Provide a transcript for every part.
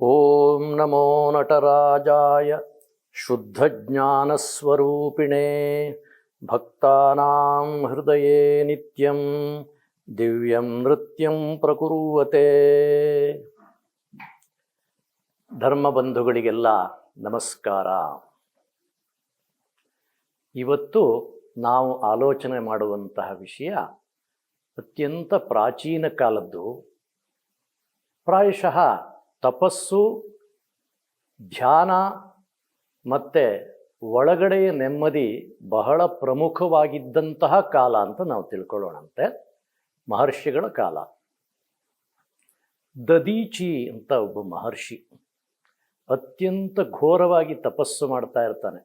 ॐ नमो नटराजाय शुद्धज्ञानस्वरूपिणे भक्तानां हृदये नित्यं दिव्यं नृत्यं ಪ್ರಕುರುವತೆ ಧರ್ಮಬಂಧುಗಳಿಗೆಲ್ಲ ನಮಸ್ಕಾರ ಇವತ್ತು ನಾವು ಆಲೋಚನೆ ಮಾಡುವಂತಹ ವಿಷಯ ಅತ್ಯಂತ ಪ್ರಾಚೀನ ಕಾಲದ್ದು ಪ್ರಾಯಶಃ ತಪಸ್ಸು, ಧ್ಯಾನ ಮತ್ತು ಒಳಗಡೆಯ ನೆಮ್ಮದಿ ಬಹಳ ಪ್ರಮುಖವಾಗಿದ್ದಂತಹ ಕಾಲ ಅಂತ ನಾವು ತಿಳ್ಕೊಳ್ಳೋಣಂತೆ. ಮಹರ್ಷಿಗಳ ಕಾಲ. ದದೀಚಿ ಅಂತ ಒಬ್ಬ ಮಹರ್ಷಿ ಅತ್ಯಂತ ಘೋರವಾಗಿ ತಪಸ್ಸು ಮಾಡ್ತಾ ಇರ್ತಾನೆ.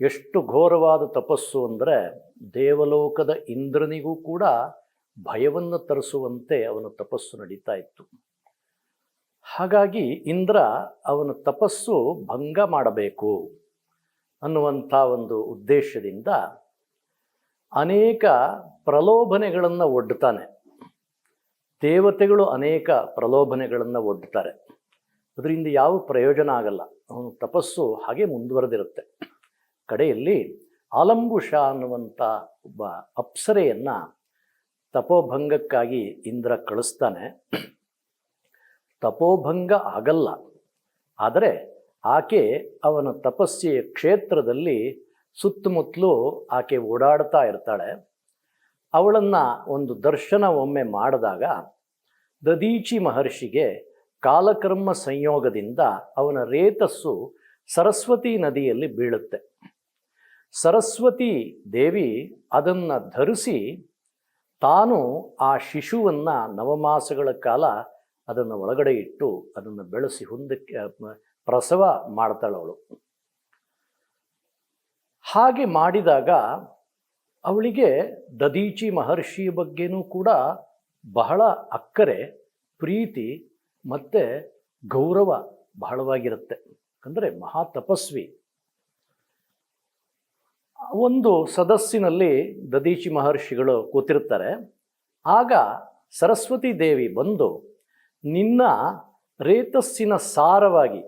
ಎಷ್ಟು ಘೋರವಾದ ತಪಸ್ಸು ಅಂದರೆ ದೇವಲೋಕದ ಇಂದ್ರನಿಗೂ ಕೂಡ ಭಯವನ್ನು ತರಿಸುವಂತೆ ಅವನ ತಪಸ್ಸು ನಡೀತಾ ಇತ್ತು. ಹಾಗಾಗಿ ಇಂದ್ರ ಅವನ ತಪಸ್ಸು ಭಂಗ ಮಾಡಬೇಕು ಅನ್ನುವಂಥ ಒಂದು ಉದ್ದೇಶದಿಂದ ಅನೇಕ ಪ್ರಲೋಭನೆಗಳನ್ನು ಒಡ್ಡುತ್ತಾನೆ ದೇವತೆಗಳು ಅನೇಕ ಪ್ರಲೋಭನೆಗಳನ್ನು ಒಡ್ಡುತ್ತಾರೆ ಅದರಿಂದ ಯಾವ ಪ್ರಯೋಜನ ಆಗಲ್ಲ. ಅವನ ತಪಸ್ಸು ಹಾಗೆ ಮುಂದುವರೆದಿರುತ್ತೆ. ಕಡೆಯಲ್ಲಿ ಆಲಂಬುಷ ಅನ್ನುವಂಥ ಒಬ್ಬ ಅಪ್ಸರೆಯನ್ನು ತಪೋಭಂಗಕ್ಕಾಗಿ ಇಂದ್ರ ಕಳಿಸ್ತಾನೆ. ತಪೋಭಂಗ ಆಗಲ್ಲ. ಆದರೆ ಆಕೆ ಅವನ ತಪಸ್ಸೆಯ ಕ್ಷೇತ್ರದಲ್ಲಿ ಸುತ್ತಮುತ್ತಲೂ ಆಕೆ ಓಡಾಡ್ತಾ ಇರ್ತಾಳೆ. ಅವಳನ್ನು ಒಂದು ದರ್ಶನ ಒಮ್ಮೆ ಮಾಡಿದಾಗ ದದೀಚಿ ಮಹರ್ಷಿಗೆ ಕಾಲಕರ್ಮ ಸಂಯೋಗದಿಂದ ಅವನ ರೇತಸ್ಸು ಸರಸ್ವತಿ ನದಿಯಲ್ಲಿ ಬೀಳುತ್ತೆ. ಸರಸ್ವತಿ ದೇವಿ ಅದನ್ನು ಧರಿಸಿ ತಾನು ಆ ಶಿಶುವನ್ನು ನವಮಾಸಗಳ ಕಾಲ ಅದನ್ನು ಒಳಗಡೆ ಇಟ್ಟು ಅದನ್ನು ಬೆಳೆಸಿ ಹೊಂದಕ್ಕೆ ಪ್ರಸವ ಮಾಡ್ತಾಳವಳು ಹಾಗೆ ಮಾಡಿದಾಗ ಅವಳಿಗೆ ದದೀಚಿ ಮಹರ್ಷಿ ಬಗ್ಗೆನೂ ಕೂಡ ಬಹಳ ಅಕ್ಕರೆ, ಪ್ರೀತಿ ಮತ್ತು ಗೌರವ ಬಹಳವಾಗಿರುತ್ತೆ. ಅಂದರೆ ಮಹಾ ತಪಸ್ವಿ. ಒಂದು ಸದಸ್ಸಿನಲ್ಲಿ ದದೀಚಿ ಮಹರ್ಷಿಗಳು ಕೂತಿರ್ತಾರೆ. ಆಗ ಸರಸ್ವತಿ ದೇವಿ ಬಂದು ನಿನ್ನ ರೇತಸ್ಸಿನ ಸಾರವಾಗಿ,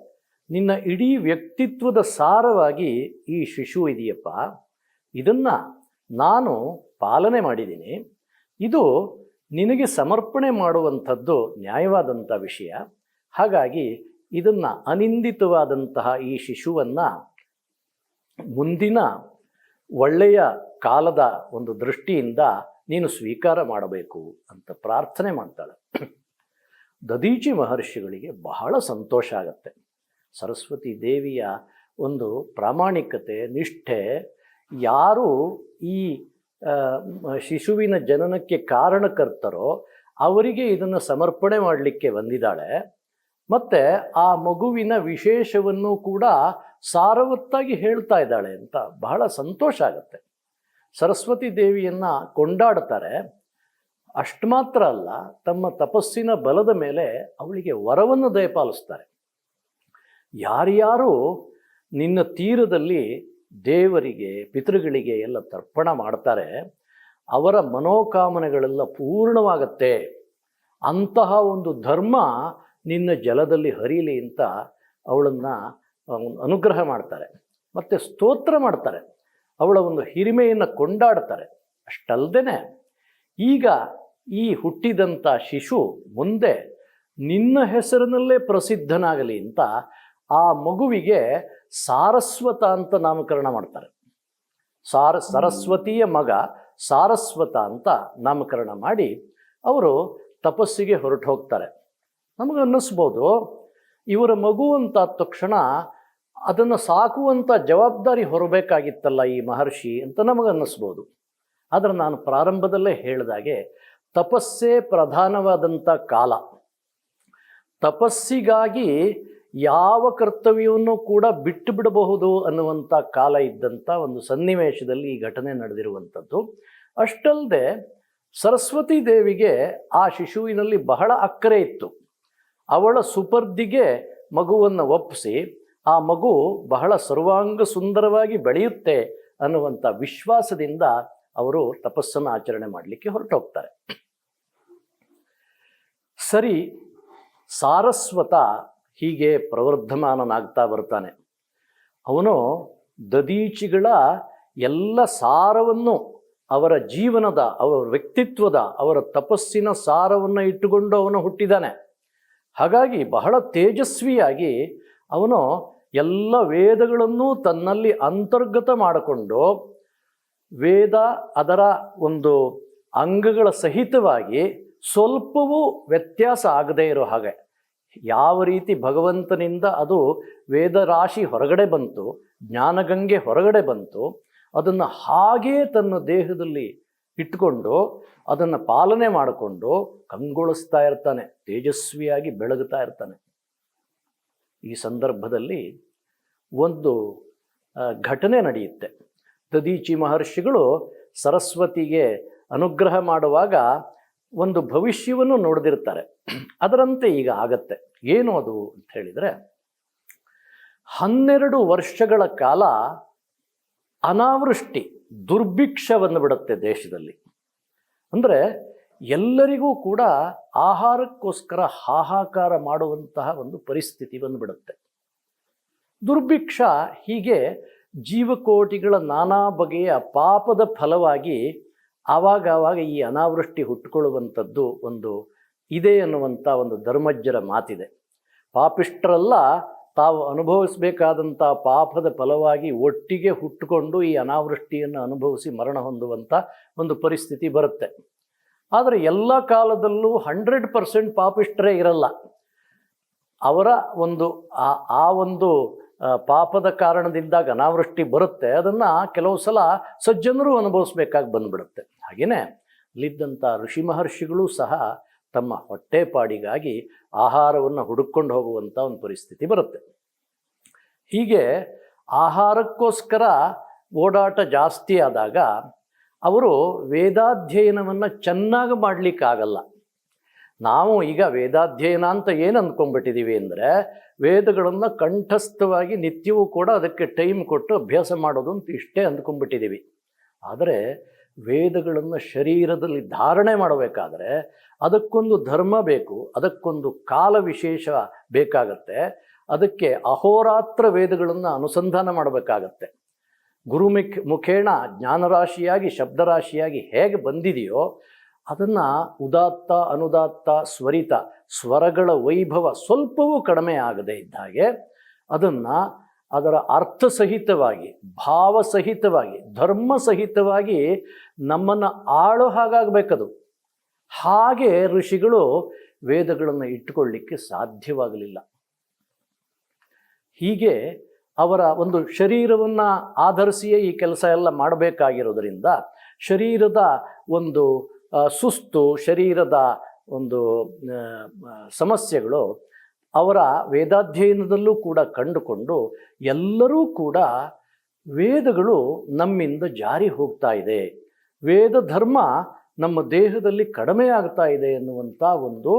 ನಿನ್ನ ಇಡೀ ವ್ಯಕ್ತಿತ್ವದ ಸಾರವಾಗಿ ಈ ಶಿಶು ಇದೆಯಪ್ಪ. ಇದನ್ನು ನಾನು ಪಾಲನೆ ಮಾಡಿದ್ದೀನಿ. ಇದು ನಿನಗೆ ಸಮರ್ಪಣೆ ಮಾಡುವಂಥದ್ದು ನ್ಯಾಯವಾದಂಥ ವಿಷಯ. ಹಾಗಾಗಿ ಇದನ್ನು ಅನಿಂದಿತವಾದಂತಹ ಈ ಶಿಶುವನ್ನು ಮುಂದಿನ ಒಳ್ಳೆಯ ಕಾಲದ ಒಂದು ದೃಷ್ಟಿಯಿಂದ ನೀನು ಸ್ವೀಕಾರ ಮಾಡಬೇಕು ಅಂತ ಪ್ರಾರ್ಥನೆ ಮಾಡ್ತಾಳೆ. ದದೀಚಿ ಮಹರ್ಷಿಗಳಿಗೆ ಬಹಳ ಸಂತೋಷ ಆಗತ್ತೆ. ಸರಸ್ವತಿ ದೇವಿಯ ಒಂದು ಪ್ರಾಮಾಣಿಕತೆ, ನಿಷ್ಠೆ, ಯಾರು ಈ ಶಿಶುವಿನ ಜನನಕ್ಕೆ ಕಾರಣಕರ್ತರೋ ಅವರಿಗೆ ಇದನ್ನು ಸಮರ್ಪಣೆ ಮಾಡಲಿಕ್ಕೆ ಬಂದಿದ್ದಾಳೆ. ಮತ್ತು ಆ ಮಗುವಿನ ವಿಶೇಷವನ್ನು ಕೂಡ ಸಾರವತ್ತಾಗಿ ಹೇಳ್ತಾ ಇದ್ದಾಳೆ ಅಂತ ಬಹಳ ಸಂತೋಷ ಆಗುತ್ತೆ. ಸರಸ್ವತಿ ದೇವಿಯನ್ನು ಕೊಂಡಾಡ್ತಾರೆ. ಅಷ್ಟು ಮಾತ್ರ ಅಲ್ಲ, ತಮ್ಮ ತಪಸ್ಸಿನ ಬಲದ ಮೇಲೆ ಅವಳಿಗೆ ವರವನ್ನು ದಯಪಾಲಿಸ್ತಾರೆ. ಯಾರ್ಯಾರು ನಿನ್ನ ತೀರದಲ್ಲಿ ದೇವರಿಗೆ, ಪಿತೃಗಳಿಗೆ ಎಲ್ಲ ತರ್ಪಣ ಮಾಡ್ತಾರೆ, ಅವರ ಮನೋಕಾಮನೆಗಳೆಲ್ಲ ಪೂರ್ಣವಾಗತ್ತೆ, ಅಂತಹ ಒಂದು ಧರ್ಮ ನಿನ್ನ ಜಲದಲ್ಲಿ ಹರಿಯಲಿ ಅಂತ ಅವಳನ್ನು ಅನುಗ್ರಹ ಮಾಡ್ತಾರೆ. ಮತ್ತು ಸ್ತೋತ್ರ ಮಾಡ್ತಾರೆ. ಅವಳ ಒಂದು ಹಿರಿಮೆಯನ್ನು ಕೊಂಡಾಡ್ತಾರೆ. ಅಷ್ಟಲ್ದೇ ಈಗ ಈ ಹುಟ್ಟಿದಂಥ ಶಿಶು ಮುಂದೆ ನಿನ್ನ ಹೆಸರಿನಲ್ಲೇ ಪ್ರಸಿದ್ಧನಾಗಲಿ ಅಂತ ಆ ಮಗುವಿಗೆ ಸಾರಸ್ವತ ಅಂತ ನಾಮಕರಣ ಮಾಡ್ತಾರೆ. ಸಾರ, ಸರಸ್ವತಿಯ ಮಗ ಸಾರಸ್ವತ ಅಂತ ನಾಮಕರಣ ಮಾಡಿ ಅವರು ತಪಸ್ಸಿಗೆ ಹೊರಟು ಹೋಗ್ತಾರೆ. ನಮಗೆ ಅನ್ನಿಸ್ಬೋದು, ಇವರ ಮಗು ಅಂತ ತಕ್ಷಣ ಅದನ್ನು ಸಾಕುವಂಥ ಜವಾಬ್ದಾರಿ ಹೊರಬೇಕಾಗಿತ್ತಲ್ಲ ಈ ಮಹರ್ಷಿ ಅಂತ ನಮಗೆ ಅನ್ನಿಸ್ಬೋದು. ಆದರೆ ನಾನು ಪ್ರಾರಂಭದಲ್ಲೇ ಹೇಳಿದಾಗೆ, ತಪಸ್ಸೇ ಪ್ರಧಾನವಾದಂಥ ಕಾಲ. ತಪಸ್ಸಿಗಾಗಿ ಯಾವ ಕರ್ತವ್ಯವನ್ನು ಕೂಡ ಬಿಟ್ಟು ಬಿಡಬಹುದು ಅನ್ನುವಂಥ ಕಾಲ ಇದ್ದಂಥ ಒಂದು ಸನ್ನಿವೇಶದಲ್ಲಿ ಈ ಘಟನೆ ನಡೆದಿರುವಂಥದ್ದು ಅಷ್ಟಲ್ಲದೆ ಸರಸ್ವತಿ ದೇವಿಗೆ ಆ ಶಿಶುವಿನಲ್ಲಿ ಬಹಳ ಅಕ್ಕರೆ ಇತ್ತು. ಅವಳ ಸುಪರ್ದಿಗೆ ಮಗುವನ್ನು ಒಪ್ಪಿಸಿ, ಆ ಮಗು ಬಹಳ ಸರ್ವಾಂಗ ಸುಂದರವಾಗಿ ಬೆಳೆಯುತ್ತೆ ಅನ್ನುವಂಥ ವಿಶ್ವಾಸದಿಂದ ಅವರು ತಪಸ್ಸನ್ನು ಆಚರಣೆ ಮಾಡಲಿಕ್ಕೆ ಹೊರಟೋಗ್ತಾರೆ. ಸರಿ, ಸಾರಸ್ವತ ಹೀಗೆ ಪ್ರವರ್ಧಮಾನನಾಗ್ತಾ ಬರ್ತಾನೆ. ಅವನು ದದೀಚಿಗಳ ಎಲ್ಲ ಸಾರವನ್ನು, ಅವರ ಜೀವನದ, ಅವರ ವ್ಯಕ್ತಿತ್ವದ, ಅವರ ತಪಸ್ಸಿನ ಸಾರವನ್ನು ಇಟ್ಟುಕೊಂಡು ಅವನು ಹುಟ್ಟಿದ್ದಾನೆ ಹಾಗಾಗಿ ಬಹಳ ತೇಜಸ್ವಿಯಾಗಿ ಅವನು ಎಲ್ಲ ವೇದಗಳನ್ನು ತನ್ನಲ್ಲಿ ಅಂತರ್ಗತ ಮಾಡಿಕೊಂಡು ವೇದ ಅದರ ಒಂದು ಅಂಗಗಳ ಸಹಿತವಾಗಿ ಸ್ವಲ್ಪವೂ ವ್ಯತ್ಯಾಸ ಆಗದೇ ಇರೋ ಹಾಗೆ. ಯಾವ ರೀತಿ ಭಗವಂತನಿಂದ ಅದು ವೇದ ರಾಶಿ ಹೊರಗಡೆ ಬಂತು, ಜ್ಞಾನಗಂಗೆ ಹೊರಗಡೆ ಬಂತು, ಅದನ್ನು ಹಾಗೇ ತನ್ನ ದೇಹದಲ್ಲಿ ಇಟ್ಕೊಂಡು, ಅದನ್ನು ಪಾಲನೆ ಮಾಡಿಕೊಂಡು ಕಂಗೊಳಿಸ್ತಾ ಇರ್ತಾನೆ, ತೇಜಸ್ವಿಯಾಗಿ ಬೆಳಗುತ್ತಾ ಇರ್ತಾನೆ. ಈ ಸಂದರ್ಭದಲ್ಲಿ ಒಂದು ಘಟನೆ ನಡೆಯುತ್ತೆ. ದದೀಚಿ ಮಹರ್ಷಿಗಳು ಸರಸ್ವತಿಗೆ ಅನುಗ್ರಹ ಮಾಡುವಾಗ ಒಂದು ಭವಿಷ್ಯವನ್ನು ನೋಡಿದಿರ್ತಾರೆ. ಅದರಂತೆ ಈಗ ಆಗತ್ತೆ. ಏನು ಅದು ಅಂತ ಹೇಳಿದರೆ, ಹನ್ನೆರಡು ವರ್ಷಗಳ ಕಾಲ ಅನಾವೃಷ್ಟಿ, ದುರ್ಭಿಕ್ಷವನ್ನು ಬಿಡುತ್ತೆ ದೇಶದಲ್ಲಿ. ಅಂದರೆ ಎಲ್ಲರಿಗೂ ಕೂಡ ಆಹಾರಕ್ಕೋಸ್ಕರ ಹಾಹಾಕಾರ ಮಾಡುವಂತಹ ಒಂದು ಪರಿಸ್ಥಿತಿ ಬಂದುಬಿಡುತ್ತೆ. ದುರ್ಭಿಕ್ಷ ಹೀಗೆ ಜೀವಕೋಟಿಗಳ ನಾನಾ ಬಗೆಯ ಪಾಪದ ಫಲವಾಗಿ ಆವಾಗ ಆವಾಗ ಈ ಅನಾವೃಷ್ಟಿ ಹುಟ್ಟುಕೊಳ್ಳುವಂಥದ್ದು ಒಂದು ಇದೆ ಅನ್ನುವಂಥ ಒಂದು ಧರ್ಮಜ್ಜರ ಮಾತಿದೆ. ಪಾಪಿಷ್ಟರಲ್ಲ ತಾವು ಅನುಭವಿಸಬೇಕಾದಂಥ ಪಾಪದ ಫಲವಾಗಿ ಒಟ್ಟಿಗೆ ಹುಟ್ಟುಕೊಂಡು ಈ ಅನಾವೃಷ್ಟಿಯನ್ನು ಅನುಭವಿಸಿ ಮರಣ ಹೊಂದುವಂಥ ಒಂದು ಪರಿಸ್ಥಿತಿ ಬರುತ್ತೆ. ಆದರೆ ಎಲ್ಲ ಕಾಲದಲ್ಲೂ ಹಂಡ್ರೆಡ್ ಪರ್ಸೆಂಟ್ ಪಾಪಿಷ್ಟರೇ ಇರಲ್ಲ. ಅವರ ಒಂದು ಆ ಒಂದು ಪಾಪದ ಕಾರಣದಿಂದಾಗ ಅನಾವೃಷ್ಟಿ ಬರುತ್ತೆ, ಅದನ್ನು ಕೆಲವು ಸಲ ಸಜ್ಜನರು ಅನುಭವಿಸ್ಬೇಕಾಗಿ ಬಂದ್ಬಿಡುತ್ತೆ. ಹಾಗೆಯೇ ಅಲ್ಲಿದ್ದಂಥ ಋಷಿ ಮಹರ್ಷಿಗಳು ಸಹ ತಮ್ಮ ಹೊಟ್ಟೆಪಾಡಿಗಾಗಿ ಆಹಾರವನ್ನು ಹುಡುಕೊಂಡು ಹೋಗುವಂಥ ಒಂದು ಪರಿಸ್ಥಿತಿ ಬರುತ್ತೆ. ಹೀಗೆ ಆಹಾರಕ್ಕೋಸ್ಕರ ಓಡಾಟ ಜಾಸ್ತಿ ಆದಾಗ ಅವರು ವೇದಾಧ್ಯಯನವನ್ನು ಚೆನ್ನಾಗಿ ಮಾಡಲಿಕ್ಕಾಗಲ್ಲ. ನಾವು ಈಗ ವೇದಾಧ್ಯಯನ ಅಂತ ಏನು ಅಂದ್ಕೊಂಡ್ಬಿಟ್ಟಿದ್ದೀವಿ ಅಂದರೆ ವೇದಗಳನ್ನು ಕಂಠಸ್ಥವಾಗಿ ನಿತ್ಯವೂ ಕೂಡ ಅದಕ್ಕೆ ಟೈಮ್ ಕೊಟ್ಟು ಅಭ್ಯಾಸ ಮಾಡೋದು ಅಂತ ಇಷ್ಟೇ ಅಂದ್ಕೊಂಡ್ಬಿಟ್ಟಿದ್ದೀವಿ ಆದರೆ ವೇದಗಳನ್ನು ಶರೀರದಲ್ಲಿ ಧಾರಣೆ ಮಾಡಬೇಕಾದ್ರೆ ಅದಕ್ಕೊಂದು ಧರ್ಮ ಬೇಕು, ಅದಕ್ಕೊಂದು ಕಾಲ ವಿಶೇಷ ಬೇಕಾಗತ್ತೆ, ಅದಕ್ಕೆ ಅಹೋರಾತ್ರ ವೇದಗಳನ್ನು ಅನುಸಂಧಾನ ಮಾಡಬೇಕಾಗತ್ತೆ. ಗುರುಮಿಖ್ ಮುಖೇಣ ಜ್ಞಾನರಾಶಿಯಾಗಿ, ಶಬ್ದರಾಶಿಯಾಗಿ ಹೇಗೆ ಬಂದಿದೆಯೋ ಅದನ್ನು ಉದಾತ್ತ, ಅನುದಾತ್ತ, ಸ್ವರಿತ, ಸ್ವರಗಳ ವೈಭವ ಸ್ವಲ್ಪವೂ ಕಡಿಮೆ ಆಗದೇ ಇದ್ದ ಹಾಗೆ ಅದನ್ನು ಅದರ ಅರ್ಥಸಹಿತವಾಗಿ ಭಾವಸಹಿತವಾಗಿ ಧರ್ಮ ಸಹಿತವಾಗಿ ನಮ್ಮನ್ನು ಆಳೋ ಹಾಗಾಗಬೇಕದು. ಹಾಗೆ ಋಷಿಗಳು ವೇದಗಳನ್ನು ಇಟ್ಟುಕೊಳ್ಳಿಕ್ಕೆ ಸಾಧ್ಯವಾಗಲಿಲ್ಲ. ಹೀಗೆ ಅವರ ಒಂದು ಶರೀರವನ್ನು ಆಧರಿಸಿಯೇ ಈ ಕೆಲಸ ಎಲ್ಲ ಮಾಡಬೇಕಾಗಿರೋದರಿಂದ ಶರೀರದ ಒಂದು ಸುಸ್ತು, ಶರೀರದ ಒಂದು ಸಮಸ್ಯೆಗಳು ಅವರ ವೇದಾಧ್ಯಯನದಲ್ಲೂ ಕೂಡ ಕಂಡುಕೊಂಡು ಎಲ್ಲರೂ ಕೂಡ ವೇದಗಳು ನಮ್ಮಿಂದ ಜಾರಿ ಹೋಗ್ತಾ ಇದೆ. ವೇದ ಧರ್ಮ ನಮ್ಮ ದೇಹದಲ್ಲಿ ಕಡಿಮೆ ಆಗ್ತಾ ಇದೆ ಎನ್ನುವಂಥ ಒಂದು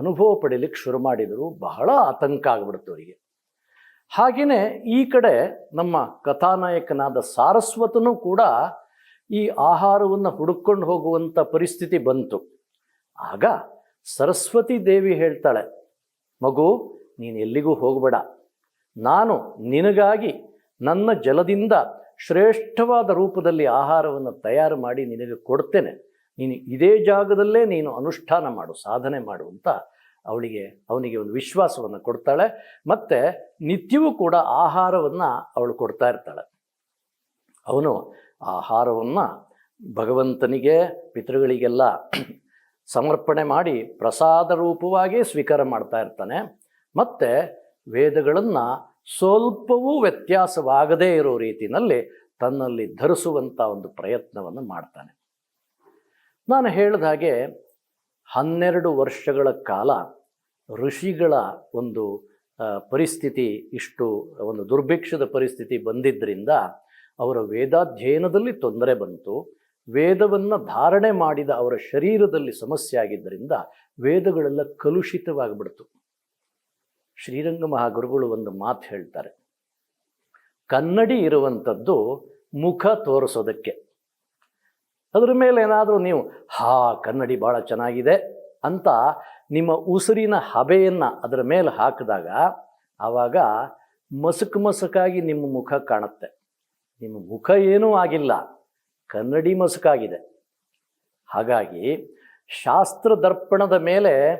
ಅನುಭವ ಪಡೀಲಿಕ್ಕೆ ಶುರು ಮಾಡಿದರು ಬಹಳ ಆತಂಕ ಆಗ್ಬಿಡ್ತು ಅವರಿಗೆ. ಹಾಗೆಯೇ ಈ ಕಡೆ ನಮ್ಮ ಕಥಾನಾಯಕನಾದ ಸಾರಸ್ವತನೂ ಕೂಡ ಈ ಆಹಾರವನ್ನು ಹುಡುಕೊಂಡು ಹೋಗುವಂಥ ಪರಿಸ್ಥಿತಿ ಬಂತು. ಆಗ ಸರಸ್ವತಿ ದೇವಿ ಹೇಳ್ತಾಳೆ, ಮಗು, ನೀನು ಎಲ್ಲಿಗೂ ಹೋಗಬೇಡ. ನಾನು ನಿನಗಾಗಿ ನನ್ನ ಜಲದಿಂದ ಶ್ರೇಷ್ಠವಾದ ರೂಪದಲ್ಲಿ ಆಹಾರವನ್ನು ತಯಾರು ಮಾಡಿ ನಿನಗೆ ಕೊಡ್ತೇನೆ. ನೀನು ಇದೇ ಜಾಗದಲ್ಲೇ ನೀನು ಅನುಷ್ಠಾನ ಮಾಡು, ಸಾಧನೆ ಮಾಡು ಅಂತ ಅವಳಿಗೆ, ಅವನಿಗೆ ಒಂದು ವಿಶ್ವಾಸವನ್ನು ಕೊಡ್ತಾಳೆ. ಮತ್ತು ನಿತ್ಯವೂ ಕೂಡ ಆಹಾರವನ್ನು ಅವಳು ಕೊಡ್ತಾ ಇರ್ತಾಳೆ. ಅವನು ಆಹಾರವನ್ನು ಭಗವಂತನಿಗೆ, ಪಿತೃಗಳಿಗೆಲ್ಲ ಸಮರ್ಪಣೆ ಮಾಡಿ ಪ್ರಸಾದ ರೂಪವಾಗಿ ಸ್ವೀಕಾರ ಮಾಡ್ತಾ ಇರ್ತಾನೆ. ಮತ್ತು ವೇದಗಳನ್ನು ಸ್ವಲ್ಪವೂ ವ್ಯತ್ಯಾಸವಾಗದೇ ಇರೋ ರೀತಿಯಲ್ಲಿ ತನ್ನಲ್ಲಿ ಧರಿಸುವಂಥ ಒಂದು ಪ್ರಯತ್ನವನ್ನು ಮಾಡ್ತಾನೆ. ನಾನು ಹೇಳಿದ ಹಾಗೆ ಹನ್ನೆರಡು ವರ್ಷಗಳ ಕಾಲ ಋಷಿಗಳ ಒಂದು ಪರಿಸ್ಥಿತಿ ಇಷ್ಟು, ಒಂದು ದುರ್ಭಿಕ್ಷದ ಪರಿಸ್ಥಿತಿ ಬಂದಿದ್ದರಿಂದ ಅವರ ವೇದಾಧ್ಯಯನದಲ್ಲಿ ತೊಂದರೆ ಬಂತು. ವೇದವನ್ನು ಧಾರಣೆ ಮಾಡಿದ ಅವರ ಶರೀರದಲ್ಲಿ ಸಮಸ್ಯೆ ಆಗಿದ್ದರಿಂದ ವೇದಗಳೆಲ್ಲ ಕಲುಷಿತವಾಗಿಬಿಡ್ತು. ಶ್ರೀರಂಗ ಮಹಾಗುರುಗಳು ಒಂದು ಮಾತು ಹೇಳ್ತಾರೆ. ಕನ್ನಡಿ ಇರುವಂಥದ್ದು ಮುಖ ತೋರಿಸೋದಕ್ಕೆ. ಅದರ ಮೇಲೆ ಏನಾದರೂ ನೀವು, ಹಾ, ಕನ್ನಡಿ ಭಾಳ ಚೆನ್ನಾಗಿದೆ ಅಂತ ನಿಮ್ಮ ಉಸಿರಿನ ಹಬೆಯನ್ನು ಅದರ ಮೇಲೆ ಹಾಕಿದಾಗ ಆವಾಗ ಮಸುಕು ಮಸುಕಾಗಿ ನಿಮ್ಮ ಮುಖ ಕಾಣುತ್ತೆ. ನಿಮ್ಮ ಮುಖ ಏನೂ ಆಗಿಲ್ಲ. ಕನ್ನಡಿ ಮಸುಕಾಗಿದೆ. ಹಾಗಾಗಿ ಶಾಸ್ತ್ರ ದರ್ಪಣದ ಮೇಲೆ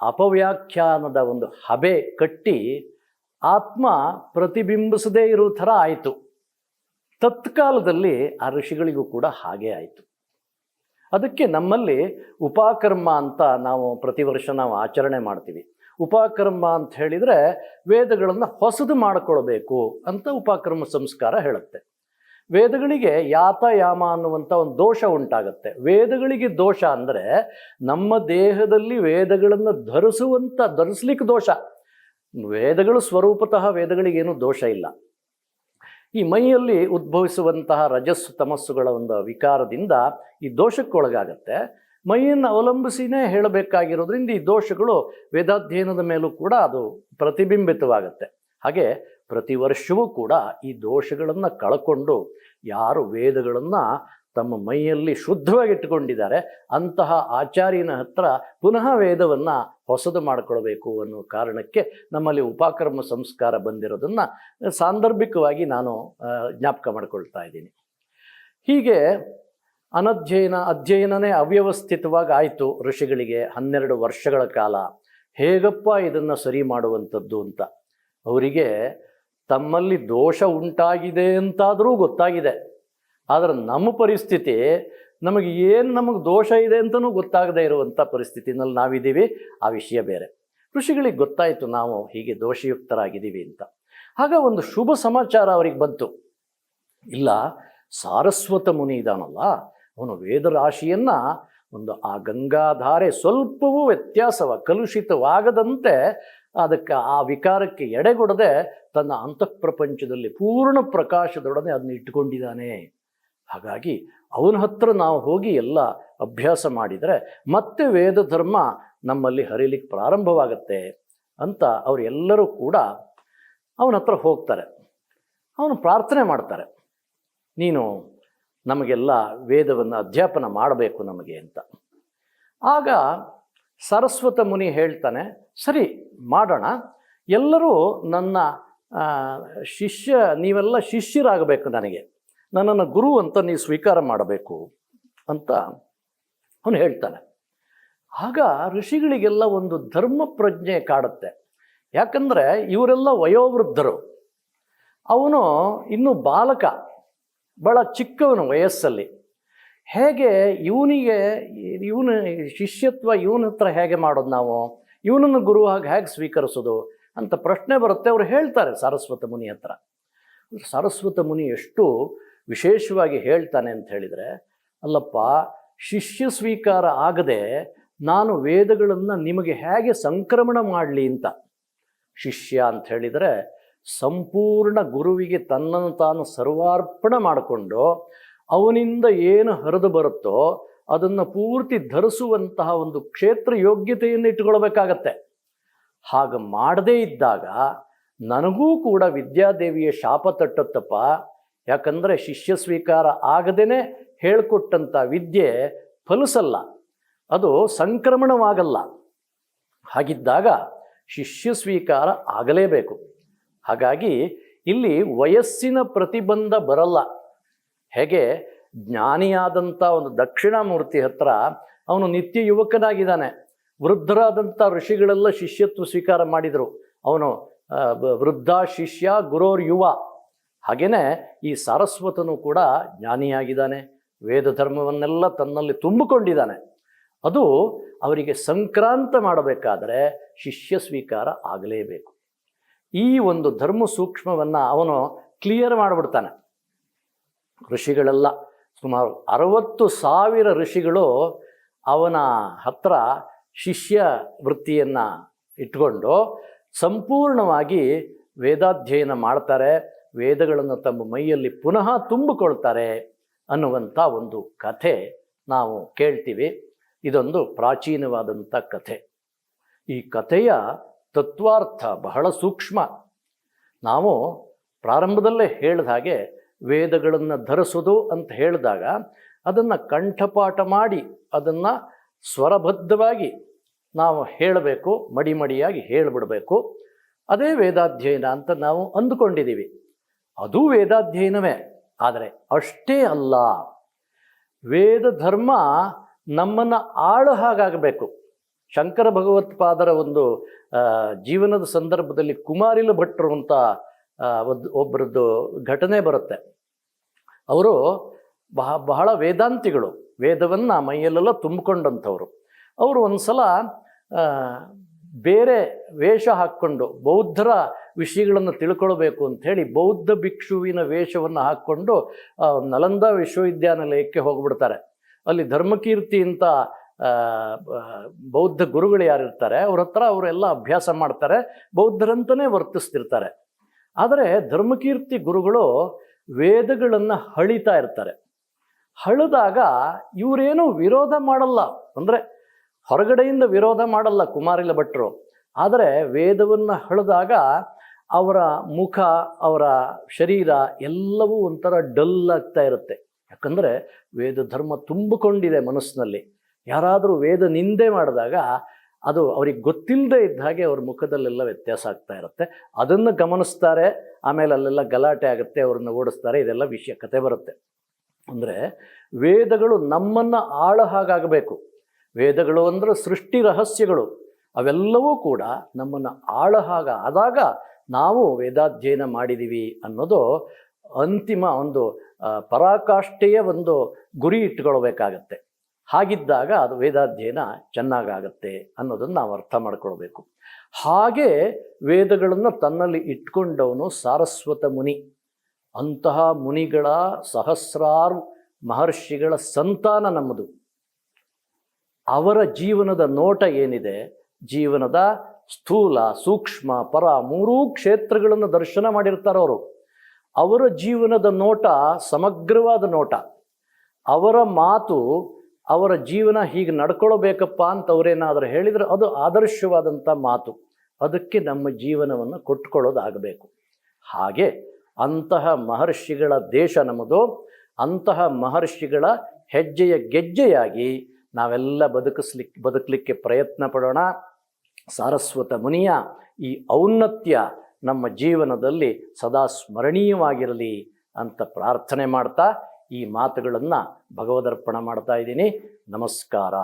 ಅಪವ್ಯಾಖ್ಯಾನದ ಒಂದು ಹಬೆ ಕಟ್ಟಿ ಆತ್ಮ ಪ್ರತಿಬಿಂಬಿಸದೇ ಇರೋ ಥರ ಆಯಿತು. ತತ್ಕಾಲದಲ್ಲಿ ಆ ಋಷಿಗಳಿಗೂ ಕೂಡ ಹಾಗೆ ಆಯಿತು. ಅದಕ್ಕೆ ನಮ್ಮಲ್ಲಿ ಉಪಕರ್ಮ ಅಂತ ನಾವು ಪ್ರತಿ ವರ್ಷ ನಾವು ಆಚರಣೆ ಮಾಡ್ತೀವಿ. ಉಪಕರ್ಮ ಅಂತ ಹೇಳಿದರೆ ವೇದಗಳನ್ನು ಹೊಸದು ಮಾಡಿಕೊಳ್ಬೇಕು ಅಂತ ಉಪಕರ್ಮ ಸಂಸ್ಕಾರ ಹೇಳುತ್ತೆ. ವೇದಗಳಿಗೆ ಯಾತಯಾಮ ಅನ್ನುವಂಥ ಒಂದು ದೋಷ ಉಂಟಾಗುತ್ತೆ. ವೇದಗಳಿಗೆ ದೋಷ ಅಂದರೆ ನಮ್ಮ ದೇಹದಲ್ಲಿ ವೇದಗಳನ್ನು ಧರಿಸುವಂಥ ಧರಿಸ್ಲಿಕ್ಕೆ ದೋಷ. ವೇದಗಳು ಸ್ವರೂಪತಃ ವೇದಗಳಿಗೇನು ದೋಷ ಇಲ್ಲ. ಈ ಮೈಯಲ್ಲಿ ಉದ್ಭವಿಸುವಂತಹ ರಜಸ್ಸು, ತಮಸ್ಸುಗಳ ಒಂದು ವಿಕಾರದಿಂದ ಈ ದೋಷಕ್ಕೊಳಗಾಗತ್ತೆ. ಮೈಯನ್ನು ಅವಲಂಬಿಸಿನೇ ಹೇಳಬೇಕಾಗಿರೋದ್ರಿಂದ ಈ ದೋಷಗಳು ವೇದಾಧ್ಯಯನದ ಮೇಲೂ ಕೂಡ ಅದು ಪ್ರತಿಬಿಂಬಿತವಾಗುತ್ತೆ. ಹಾಗೆ ಪ್ರತಿ ವರ್ಷವೂ ಕೂಡ ಈ ದೋಷಗಳನ್ನು ಕಳ್ಕೊಂಡು ಯಾರು ವೇದಗಳನ್ನು ತಮ್ಮ ಮೈಯಲ್ಲಿ ಶುದ್ಧವಾಗಿಟ್ಟುಕೊಂಡಿದ್ದಾರೆ, ಅಂತಹ ಆಚಾರ್ಯನ ಹತ್ರ ಪುನಃ ವೇದವನ್ನು ಹೊಸದು ಮಾಡಿಕೊಳ್ಬೇಕು ಅನ್ನೋ ಕಾರಣಕ್ಕೆ ನಮ್ಮಲ್ಲಿ ಉಪಕರ್ಮ ಸಂಸ್ಕಾರ ಬಂದಿರೋದನ್ನು ಸಾಂದರ್ಭಿಕವಾಗಿ ನಾನು ಜ್ಞಾಪಕ ಮಾಡಿಕೊಳ್ತಾ ಇದ್ದೀನಿ. ಹೀಗೆ ಅನಧ್ಯಯನ, ಅಧ್ಯಯನನೇ ಅವ್ಯವಸ್ಥಿತವಾಗಿ ಆಯಿತು ಋಷಿಗಳಿಗೆ ಹನ್ನೆರಡು ವರ್ಷಗಳ ಕಾಲ. ಹೇಗಪ್ಪ ಇದನ್ನು ಸರಿ ಮಾಡುವಂಥದ್ದು ಅಂತ? ಅವರಿಗೆ ತಮ್ಮಲ್ಲಿ ದೋಷ ಉಂಟಾಗಿದೆ ಅಂತಾದರೂ ಗೊತ್ತಾಗಿದೆ. ಆದರೆ ನಮ್ಮ ಪರಿಸ್ಥಿತಿ, ನಮಗೆ ಏನು ನಮಗೆ ದೋಷ ಇದೆ ಅಂತಲೂ ಗೊತ್ತಾಗದೇ ಇರುವಂಥ ಪರಿಸ್ಥಿತಿನಲ್ಲಿ ನಾವಿದ್ದೀವಿ. ಆ ವಿಷಯ ಬೇರೆ. ಋಷಿಗಳಿಗೆ ಗೊತ್ತಾಯಿತು ನಾವು ಹೀಗೆ ದೋಷಯುಕ್ತರಾಗಿದ್ದೀವಿ ಅಂತ. ಆಗ ಒಂದು ಶುಭ ಸಮಾಚಾರ ಅವರಿಗೆ ಬಂತು. ಇಲ್ಲ, ಸಾರಸ್ವತ ಮುನಿ ಇದಾನಲ್ಲ, ಅವನು ವೇದರಾಶಿಯನ್ನು ಒಂದು ಆ ಗಂಗಾಧಾರೆ ಸ್ವಲ್ಪವೂ ವ್ಯತ್ಯಾಸವ, ಕಲುಷಿತವಾಗದಂತೆ ಅದಕ್ಕೆ ಆ ವಿಕಾರಕ್ಕೆ ಎಡೆಗೊಡದೆ ತನ್ನ ಅಂತಃಪ್ರಪಂಚದಲ್ಲಿ ಪೂರ್ಣ ಪ್ರಕಾಶದೊಡನೆ ಅದನ್ನ ಇಟ್ಟುಕೊಂಡಿದ್ದಾನೆ. ಹಾಗಾಗಿ ಅವನ ಹತ್ರ ನಾವು ಹೋಗಿ ಎಲ್ಲ ಅಭ್ಯಾಸ ಮಾಡಿದರೆ ಮತ್ತೆ ವೇದ ಧರ್ಮ ನಮ್ಮಲ್ಲಿ ಹರಿಲಿಕ್ಕೆ ಪ್ರಾರಂಭವಾಗತ್ತೆ ಅಂತ ಅವರೆಲ್ಲರೂ ಕೂಡ ಅವನ ಹತ್ರ ಹೋಗ್ತಾರೆ. ಅವನು ಪ್ರಾರ್ಥನೆ ಮಾಡ್ತಾರೆ. ನೀನು ನಮಗೆಲ್ಲ ವೇದವನ್ನು ಅಧ್ಯಾಪನ ಮಾಡಬೇಕು ನಮಗೆ ಅಂತ. ಆಗ ಸರಸ್ವತ ಮುನಿ ಹೇಳ್ತಾನೆ, ಸರಿ, ಮಾಡೋಣ. ಎಲ್ಲರೂ ನನ್ನ ಶಿಷ್ಯ, ನೀವೆಲ್ಲ ಶಿಷ್ಯರಾಗಬೇಕು ನನಗೆ. ನನ್ನನ್ನು ಗುರು ಅಂತ ನೀವು ಸ್ವೀಕಾರ ಮಾಡಬೇಕು ಅಂತ ಅವನು ಹೇಳ್ತಾನೆ. ಆಗ ಋಷಿಗಳಿಗೆಲ್ಲ ಒಂದು ಧರ್ಮ ಪ್ರಜ್ಞೆ ಕಾಡುತ್ತೆ. ಯಾಕಂದರೆ ಇವರೆಲ್ಲ ವಯೋವೃದ್ಧರು. ಅವನು ಇನ್ನೂ ಬಾಲಕ ಭಾಳ ಚಿಕ್ಕವನು ವಯಸ್ಸಲ್ಲಿ. ಹೇಗೆ ಇವನಿಗೆ, ಇವನ ಶಿಷ್ಯತ್ವ ಇವನ ಹತ್ರ ಹೇಗೆ ಮಾಡೋದು ನಾವು? ಇವನನ್ನು ಗುರುವಾಗಿ ಹೇಗೆ ಸ್ವೀಕರಿಸೋದು ಅಂತ ಪ್ರಶ್ನೆ ಬರುತ್ತೆ. ಅವರು ಹೇಳ್ತಾರೆ ಸಾರಸ್ವತ ಮುನಿ ಹತ್ರ. ಸಾರಸ್ವತ ಮುನಿ ಎಷ್ಟು ವಿಶೇಷವಾಗಿ ಹೇಳ್ತಾನೆ ಅಂತ ಹೇಳಿದರೆ, ಅಲ್ಲಪ್ಪ, ಶಿಷ್ಯ ಸ್ವೀಕಾರ ಆಗದೆ ನಾನು ವೇದಗಳನ್ನು ನಿಮಗೆ ಹೇಗೆ ಸಂಕ್ರಮಣ ಮಾಡಲಿ ಅಂತ. ಶಿಷ್ಯ ಅಂತ ಹೇಳಿದರೆ, ಸಂಪೂರ್ಣ ಗುರುವಿಗೆ ತನ್ನನ್ನು ತಾನು ಸರ್ವಾರ್ಪಣ ಮಾಡಿಕೊಂಡು ಅವನಿಂದ ಏನು ಹರಿದು ಬರುತ್ತೋ ಅದನ್ನು ಪೂರ್ತಿ ಧರಿಸುವಂತಹ ಒಂದು ಕ್ಷೇತ್ರ ಯೋಗ್ಯತೆಯನ್ನು ಇಟ್ಟುಕೊಳ್ಬೇಕಾಗತ್ತೆ. ಹಾಗೆ ಮಾಡದೇ ಇದ್ದಾಗ ನನಗೂ ಕೂಡ ವಿದ್ಯಾದೇವಿಯ ಶಾಪ ತಟ್ಟತ್ತಪ್ಪ. ಯಾಕಂದರೆ ಶಿಷ್ಯ ಸ್ವೀಕಾರ ಆಗದೇ ಹೇಳಿಕೊಟ್ಟಂಥ ವಿದ್ಯೆ ಫಲಿಸಲ್ಲ. ಅದು ಸಂಕ್ರಮಣವಾಗಲ್ಲ. ಹಾಗಿದ್ದಾಗ ಶಿಷ್ಯ ಸ್ವೀಕಾರ ಆಗಲೇಬೇಕು. ಹಾಗಾಗಿ ಇಲ್ಲಿ ವಯಸ್ಸಿನ ಪ್ರತಿಬಂಧ ಬರಲ್ಲ. ಹೇಗೆ ಜ್ಞಾನಿಯಾದಂಥ ಒಂದು ದಕ್ಷಿಣಾಮೂರ್ತಿ ಹತ್ರ ಅವನು ನಿತ್ಯ ಯುವಕನಾಗಿದ್ದಾನೆ. ವೃದ್ಧರಾದಂಥ ಋಷಿಗಳೆಲ್ಲ ಶಿಷ್ಯತ್ವ ಸ್ವೀಕಾರ ಮಾಡಿದರು. ಅವನು ವೃದ್ಧ, ಶಿಷ್ಯ, ಗುರೋರ್, ಯುವ. ಹಾಗೆಯೇ ಈ ಸಾರಸ್ವತನು ಕೂಡ ಜ್ಞಾನಿಯಾಗಿದ್ದಾನೆ. ವೇದ ಧರ್ಮವನ್ನೆಲ್ಲ ತನ್ನಲ್ಲಿ ತುಂಬಿಕೊಂಡಿದ್ದಾನೆ. ಅದು ಅವರಿಗೆ ಸಂಕ್ರಾಂತ ಮಾಡಬೇಕಾದರೆ ಶಿಷ್ಯ ಸ್ವೀಕಾರ ಆಗಲೇಬೇಕು. ಈ ಒಂದು ಧರ್ಮ ಸೂಕ್ಷ್ಮವನ್ನು ಅವನು ಕ್ಲಿಯರ್ ಮಾಡಿಬಿಡ್ತಾನೆ. ಋಷಿಗಳೆಲ್ಲ. ಸುಮಾರು ಅರವತ್ತು ಸಾವಿರ ಋಷಿಗಳು ಅವನ ಹತ್ರ ಶಿಷ್ಯ ವೃತ್ತಿಯನ್ನು ಇಟ್ಕೊಂಡು ಸಂಪೂರ್ಣವಾಗಿ ವೇದಾಧ್ಯಯನ ಮಾಡ್ತಾರೆ. ವೇದಗಳನ್ನು ತಮ್ಮ ಮೈಯಲ್ಲಿ ಪುನಃ ತುಂಬಿಕೊಳ್ತಾರೆ ಅನ್ನುವಂಥ ಒಂದು ಕಥೆ ನಾವು ಕೇಳ್ತೀವಿ. ಇದೊಂದು ಪ್ರಾಚೀನವಾದಂಥ ಕಥೆ. ಈ ಕಥೆಯ ತತ್ವಾರ್ಥ ಬಹಳ ಸೂಕ್ಷ್ಮ. ನಾವು ಪ್ರಾರಂಭದಲ್ಲೇ ಹೇಳಿದ ಹಾಗೆ ವೇದಗಳನ್ನು ಧರಿಸೋದು ಅಂತ ಹೇಳಿದಾಗ ಅದನ್ನು ಕಂಠಪಾಠ ಮಾಡಿ ಅದನ್ನು ಸ್ವರಬದ್ಧವಾಗಿ ನಾವು ಹೇಳಬೇಕು ಮಡಿ ಮಡಿಯಾಗಿ ಹೇಳಿಬಿಡಬೇಕು. ಅದೇ ವೇದಾಧ್ಯಯನ ಅಂತ ನಾವು ಅಂದುಕೊಂಡಿದ್ದೀವಿ. ಅದು ವೇದಾಧ್ಯಯನವೇ, ಆದರೆ ಅಷ್ಟೇ ಅಲ್ಲ. ವೇದ ಧರ್ಮ ನಮ್ಮನ್ನು ಆಳು ಹಾಗಾಗಬೇಕು. ಶಂಕರ ಭಗವತ್ಪಾದರ ಒಂದು ಜೀವನದ ಸಂದರ್ಭದಲ್ಲಿ ಕುಮಾರಿಲ ಭಟ್ರು ಅಂತ ಒಂದು ಒಬ್ಬರದ್ದು ಘಟನೆ ಬರುತ್ತೆ. ಅವರು ಬಹ, ಬಹಳ ವೇದಾಂತಿಗಳು. ವೇದವನ್ನು ಮೈಯಲ್ಲೆಲ್ಲ ತುಂಬಿಕೊಂಡಂಥವ್ರು. ಅವರು ಒಂದು ಸಲ ಬೇರೆ ವೇಷ ಹಾಕ್ಕೊಂಡು ಬೌದ್ಧರ ವಿಷಯಗಳನ್ನು ತಿಳ್ಕೊಳ್ಬೇಕು ಅಂಥೇಳಿ ಬೌದ್ಧ ಭಿಕ್ಷುವಿನ ವೇಷವನ್ನು ಹಾಕ್ಕೊಂಡು ನಲಂದ ವಿಶ್ವವಿದ್ಯಾನಿಲಯಕ್ಕೆ ಹೋಗ್ಬಿಡ್ತಾರೆ. ಅಲ್ಲಿ ಧರ್ಮಕೀರ್ತಿ ಅಂತ ಬೌದ್ಧ ಗುರುಗಳು ಯಾರಿರ್ತಾರೆ, ಅವ್ರ ಹತ್ರ ಅವರೆಲ್ಲ ಅಭ್ಯಾಸ ಮಾಡ್ತಾರೆ ಬೌದ್ಧರಂತಲೇ ವರ್ತಿಸ್ತಿರ್ತಾರೆ. ಆದರೆ ಧರ್ಮಕೀರ್ತಿ ಗುರುಗಳು ವೇದಗಳನ್ನು ಹಳಿತಾ ಇರ್ತಾರೆ. ಹಳಿದಾಗ ಇವರೇನು ವಿರೋಧ ಮಾಡಲ್ಲ. ಅಂದರೆ ಹೊರಗಡೆಯಿಂದ ವಿರೋಧ ಮಾಡಲ್ಲ ಕುಮಾರಿಲ ಭಟ್ರು. ಆದರೆ ವೇದವನ್ನು ಹಳಿದಾಗ ಅವರ ಮುಖ, ಅವರ ಶರೀರ ಎಲ್ಲವೂ ಒಂಥರ ಡಲ್ ಆಗ್ತಾ ಇರುತ್ತೆ. ಯಾಕಂದರೆ ವೇದ ಧರ್ಮ ತುಂಬಿಕೊಂಡಿದೆ ಮನಸ್ಸಿನಲ್ಲಿ. ಯಾರಾದರೂ ವೇದ ನಿಂದೆ ಮಾಡಿದಾಗ ಅದು ಅವ್ರಿಗೆ ಗೊತ್ತಿಲ್ಲದೆ ಇದ್ದ ಹಾಗೆ ಅವ್ರ ಮುಖದಲ್ಲೆಲ್ಲ ವ್ಯತ್ಯಾಸ ಆಗ್ತಾ ಇರುತ್ತೆ. ಅದನ್ನು ಗಮನಿಸ್ತಾರೆ, ಆಮೇಲೆ ಅಲ್ಲೆಲ್ಲ ಗಲಾಟೆ ಆಗುತ್ತೆ, ಅವ್ರನ್ನ ಓಡಿಸ್ತಾರೆ, ಇದೆಲ್ಲ ವಿಷಯ, ಕತೆ ಬರುತ್ತೆ. ಅಂದರೆ ವೇದಗಳು ನಮ್ಮನ್ನು ಆಳ ಹಾಗಾಗಬೇಕು. ವೇದಗಳು ಅಂದರೆ ಸೃಷ್ಟಿ ರಹಸ್ಯಗಳು. ಅವೆಲ್ಲವೂ ಕೂಡ ನಮ್ಮನ್ನು ಆಳ ಹಾಗ ಆದಾಗ ನಾವು ವೇದಾಧ್ಯಯನ ಮಾಡಿದ್ದೀವಿ ಅನ್ನೋದು ಅಂತಿಮ ಒಂದು ಪರಾಕಾಷ್ಠೆಯ ಒಂದು ಗುರಿ ಇಟ್ಕೊಳ್ಬೇಕಾಗತ್ತೆ. ಹಾಗಿದ್ದಾಗ ಅದು ವೇದಾಧ್ಯಯನ ಚೆನ್ನಾಗಾಗತ್ತೆ ಅನ್ನೋದನ್ನು ನಾವು ಅರ್ಥ ಮಾಡ್ಕೊಳ್ಬೇಕು. ಹಾಗೆ ವೇದಗಳನ್ನು ತನ್ನಲ್ಲಿ ಇಟ್ಕೊಂಡವನು ಸಾರಸ್ವತ ಮುನಿ. ಅಂತಹ ಮುನಿಗಳ ಸಹಸ್ರಾರು ಮಹರ್ಷಿಗಳ ಸಂತಾನ ನಮ್ಮದು. ಅವರ ಜೀವನದ ನೋಟ ಏನಿದೆ? ಜೀವನದ ಸ್ಥೂಲ, ಸೂಕ್ಷ್ಮ, ಪರ ಮೂರೂ ಕ್ಷೇತ್ರಗಳನ್ನು ದರ್ಶನ ಮಾಡಿರ್ತಾರೆ ಅವರು. ಅವರ ಜೀವನದ ನೋಟ ಸಮಗ್ರವಾದ ನೋಟ. ಅವರ ಮಾತು ಅವರ ಜೀವನ ಹೀಗೆ ನಡ್ಕೊಳ್ಬೇಕಪ್ಪ ಅಂತ ಅವರೇನಾದರೂ ಹೇಳಿದರೆ ಅದು ಆದರ್ಶವಾದಂಥ ಮಾತು. ಅದಕ್ಕೆ ನಮ್ಮ ಜೀವನವನ್ನು ಕೊಟ್ಕೊಳ್ಳೋದಾಗಬೇಕು. ಹಾಗೆ ಅಂತಹ ಮಹರ್ಷಿಗಳ ದೇಶ ನಮ್ಮದು. ಅಂತಹ ಮಹರ್ಷಿಗಳ ಹೆಜ್ಜೆಯ ಗೆಜ್ಜೆಯಾಗಿ ನಾವೆಲ್ಲ ಬದುಕಿಸ್ಲಿಕ್ಕೆ ಬದುಕಲಿಕ್ಕೆ ಪ್ರಯತ್ನ ಪಡೋಣ. ಸಾರಸ್ವತ ಮುನಿಯ ಈ ಔನ್ನತ್ಯ ನಮ್ಮ ಜೀವನದಲ್ಲಿ ಸದಾ ಸ್ಮರಣೀಯವಾಗಿರಲಿ ಅಂತ ಪ್ರಾರ್ಥನೆ ಮಾಡ್ತಾ ಈ ಮಾತುಗಳನ್ನು ಭಗವದರ್ಪಣ ಮಾಡ್ತಾ ಇದ್ದೀನಿ. ನಮಸ್ಕಾರ.